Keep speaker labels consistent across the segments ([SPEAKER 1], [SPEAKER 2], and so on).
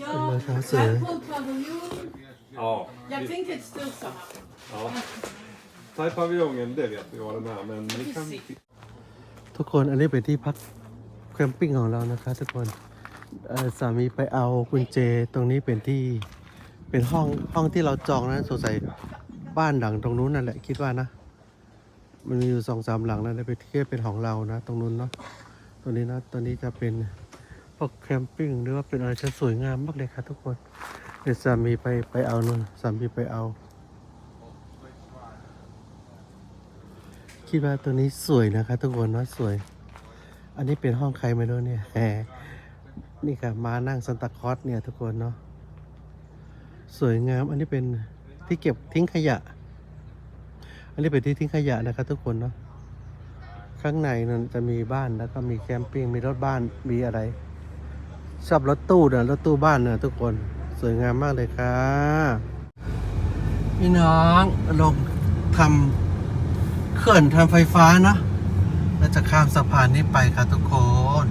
[SPEAKER 1] Ja,
[SPEAKER 2] Eller kan jag säga?
[SPEAKER 1] här på paviljongen.
[SPEAKER 3] Ja.
[SPEAKER 1] Jag tänker ett stort så.
[SPEAKER 3] ja. Thai-paviljongen, det vet vi var den är, men vi kan...
[SPEAKER 2] ทุกคนอันนี้เป็นที่พักแคมปิ้งของเรานะคะทุกคนเอ่อสามีไปเอากุญแจตรงนี้เป็นที่เป็นห้องห้องที่เราจองนะสงสัยบ้านหลังตรงนู้นนั่นแหละคิดว่านะ มันมีอยู่สองสามหลังนั่นแหละเป็นที่เป็นของเรานะ ตรงนู้นเนาะตรงนี้นะตรงนี้จะเป็น พวกแคมปิ้งหรือว่าเป็นอะไรที่สวยงามมากเลยค่ะทุกคนเดี๋ยวสามีไปไปเอานู่นสามีไปเอา คิดว่าตัวนี้สวยนะคะทุกคนเนาะสวย อันนี้เป็นห้องใครไม่รู้เนี่ยแหมนี่ค่ะมานั่งซันตาคอสเนี่ยทุกคนเนาะสวยงาม อันนี้เป็นที่เก็บทิ้งขยะ อันนี้เป็นที่ทิ้งขยะนะครับทุกคนเนาะข้างในนั้นจะมีบ้านแล้วก็มีแคมปิ้งมีรถบ้านมีอะไร ชอบรถตู้นะรถตู้บ้านนะทุกคนสวยงามมากเลยค่ะ พี่น้องลงทำเขื่อนทำไฟฟ้านะเราจะข้ามสะพานนี้ไปค่ะทุกคน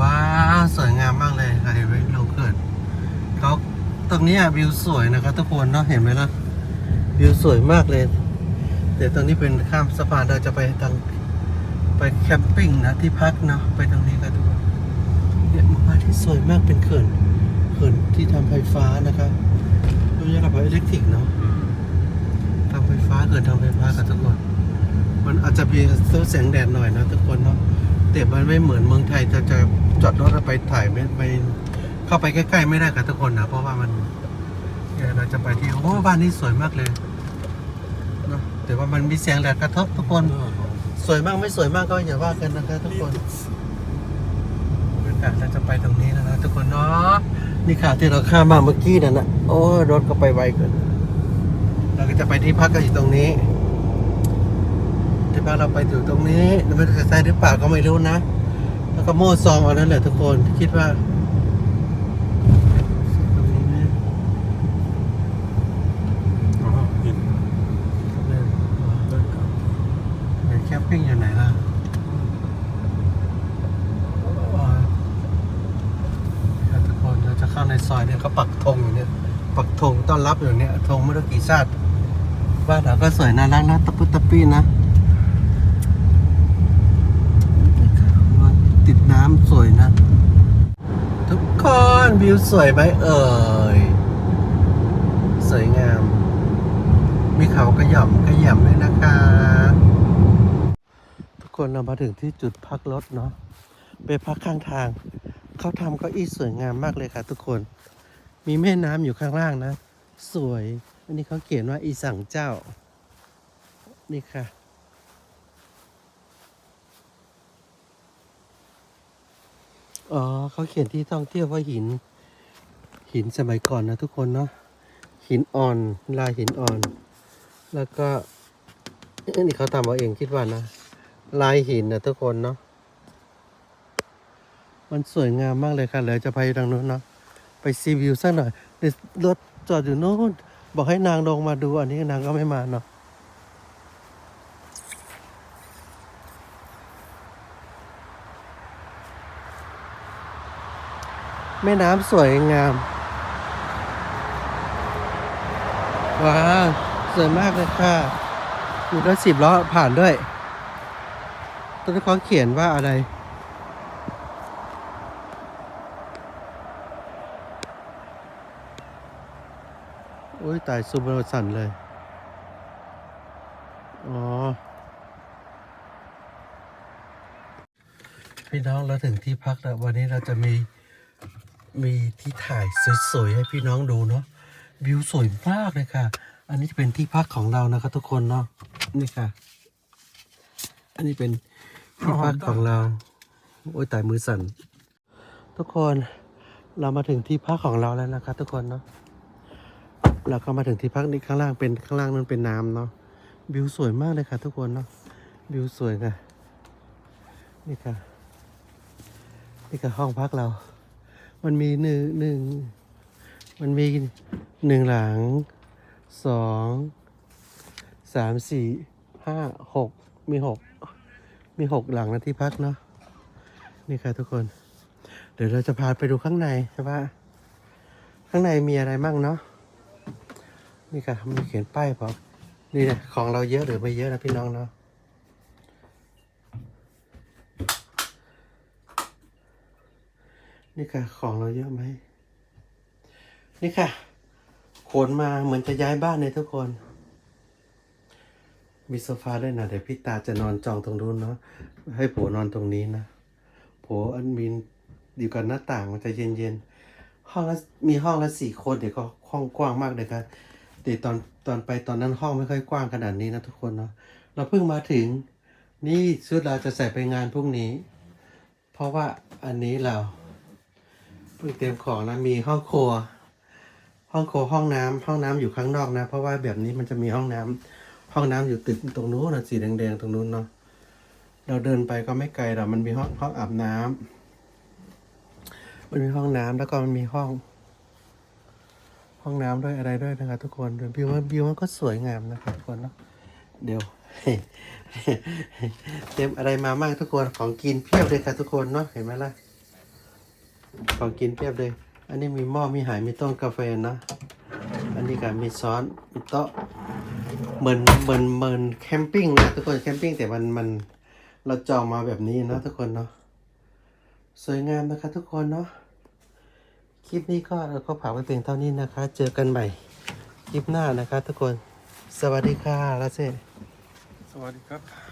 [SPEAKER 2] ว้าวสวยงามมากเลยค่ะเห็นไหมลงเขื่อนเขาตรงนี้อะวิวสวยนะคะทุกคนเนาะเห็นไหมล่ะวิวสวยมากเลยแต่ตรงนี้เป็นข้ามสะพานเราจะไปทางไปแคมปิ้งนะที่พักเนาะไปตรงนี้กัน เนี่ยหมู่บ้านที่สวยมากเป็นเขื่อนเขื่อนที่ทำไฟฟ้านะคะไม่ใช่ระบบอิเล็กทริกเนาะทำไฟฟ้าเกิดทำไฟฟ้ากับทุกคนมันอาจจะมีสู้แสงแดดหน่อยนะทุกคนเนาะแต่มันไม่เหมือนเมืองไทยจะจะจอดรถแล้วไปถ่ายไม่ไปเข้าไปใกล้ๆไม่ได้กับทุกคนนะเพราะว่ามันเนี่ยเราจะไปที่โอ้บ้านนี้สวยมากเลยเนาะแต่ว่ามันมีแสงแดดกระทบทุกคน สวยมากไม่สวยมากก็อย่าว่ากันนะคะทุกคนบรรยา กาศเราจะไปตรงนี้แล้วนะทุกคนเนาะนี่ข่าวที่เราข้ามมาเมื่อกี้นั่นนะโอ้รถก็ไปไวเกินเราก็จะไปที่พักกันอยู่ตรงนี้ที่พักเราไปอยู่ตรงนี้ไม่รู้จะใช่หรือเปล่าก็ไม่รู้นะ แล้วก็โม่ซองเอานั้นแหละทุกคนคิดว่าตรงนี้ไหม
[SPEAKER 3] Ja, in.
[SPEAKER 2] ไหนแคมปิ้งอยู่ไหนล่ะอ๋อครับทุกคนเราในซอยเนี่ยเขาปักธงอยู่เนี่ย ปักธงต้อนรับอยู่เนี่ยธงไม่รู้กี่ชาติบ้านเราก็สวยน่ารักนะตะปุตะปี้นะติดน้ำสวยนะ ทุกคนวิวสวยไหมเอ่ยสวยงาม มีเขากระหย่อมกระหย่ำด้วยนะคะ ทุกคนเรามาถึงที่จุดพักรถเนาะไปพักข้างทาง เขาทำเก้าอี้สวยงามมากเลยค่ะทุกคน มีแม่น้ำอยู่ข้างล่างนะ สวย อันนี้เขาเขียนว่าอีสังเจ้า นี่ค่ะ อ๋อเขาเขียนที่ท่องเที่ยวว่าหิน หินสมัยก่อนนะทุกคนเนาะ หินอ่อน ลายหินอ่อน แล้วก็ นี่เขาทำเอาเองคิดว่านะ ลายหินนะทุกคนเนาะ มันสวยงามมากเลยค่ะเดี๋ยวจะไปทางนู้นเนาะไปซีวิวสักหน่อยเดี๋ยวรถจอดอยู่โน้นบอกให้นางลงมาดูอันนี้นางก็ไม่มาเนาะแม่น้ำสวยงาม ว้าว สวยมากเลยค่ะ มีรถสิบล้อผ่านด้วย ต้นเขาเขียนว่าอะไร โอ้ยตายซูเปอร์สันเลย อ๋อ พี่น้องเราถึงที่พักแล้ววันนี้เราจะมีมีที่ถ่ายสวยๆให้พี่น้องดูเนาะวิวสวยมากเลยค่ะ อันนี้จะเป็นที่พักของเรานะครับทุกคนเนาะนี่ค่ะ อันนี้เป็นที่พักของเรา โอ้ยตายมือสั่น ทุกคนเรามาถึงที่พักของเราแล้วนะครับทุกคนเนาะ เราก็มาถึงที่พักนี้ข้างล่างเป็นข้างล่างนั้นเป็นน้ำเนาะวิวสวยมากเลยค่ะ ทุกคนเนาะวิวสวยค่ะ นี่ค่ะ นี่คือห้องพักเรา มันมีหนึ่งหนึ่งมันมีหนึ่งหลังสองสามสี่ห้าหกมีหกมีหกหลังนะที่พักเนาะนี่ค่ะทุกคนแดี๋ยวเราจะพาไปดูข้างในใช่ปะข้างในมีอะไรมั่งเนาะ นี่ค่ะมีเขียนป้ายบอกนี่นี่ยของเราเยอะหรือไม่เยอะนะพี่น้องเนาะนี่ค่ะของเราเยอะไหมนี่ค่ะขนมาเหมือนจะย้ายบ้านเลยทุกคน มีโซฟาด้วยนะเดี๋ยวพี่ตาจะนอนจองตรงนู้นเนาะให้ผัวนอนตรงนี้นะผัวอันมินอยู่กับหน้าต่างมันจะเย็นๆห้องละมีห้องละสี่คนเดี๋ยวก็ห้องกว้างมากเลยครับ เดี๋ยวตอนตอนไปตอนนั้นห้องไม่ค่อยกว้างขนาดนี้นะทุกคนเนาะเราเพิ่งมาถึง นี่ชุดเราจะใส่ไปงานพรุ่งนี้ เพราะว่าอันนี้เราเพิ่งเตรียมของนะมีห้องครัว ห้องครัวห้องน้ำห้องน้ำอยู่ข้างนอกนะ เพราะว่าแบบนี้มันจะมีห้องน้ำห้องน้ำอยู่ติดตรงนู้นนะสีแดงๆตรงนู้นเนาะเราเดินไปก็ไม่ไกลหรอกมันมีห้องห้องอาบน้ำมันมีห้องน้ำแล้วก็มันมีห้อง ห้องน้ำด้วยอะไรด้วยนะครับทุกคนวิวมันวิวมันก็สวยงามนะครับทุกคนเนาะเดี๋ยวเตรียมอะไรมามากทุกคนของกินเพียบเลยค่ะทุกคนเนาะเห็นไหมล่ะของกินเพียบเลย อันนี้มีหม้อมีหายมีต้นกาแฟเนาะอันนี้ก็มีซ้อนมีโต๊ะเหมือนเหมือนเหมือนแคมปิ้งนะทุกคนแคมปิ้งแต่มันมันเราจองมาแบบนี้เนาะทุกคนเนาะสวยงามนะคะทุกคนเนาะ คลิปนี้ก็เราก็ฝาไปเพียงเท่านี้นะคะ เจอกันใหม่คลิปหน้านะคะทุกคน สวัสดีค่ะลาเซ่
[SPEAKER 3] Sawadee krap.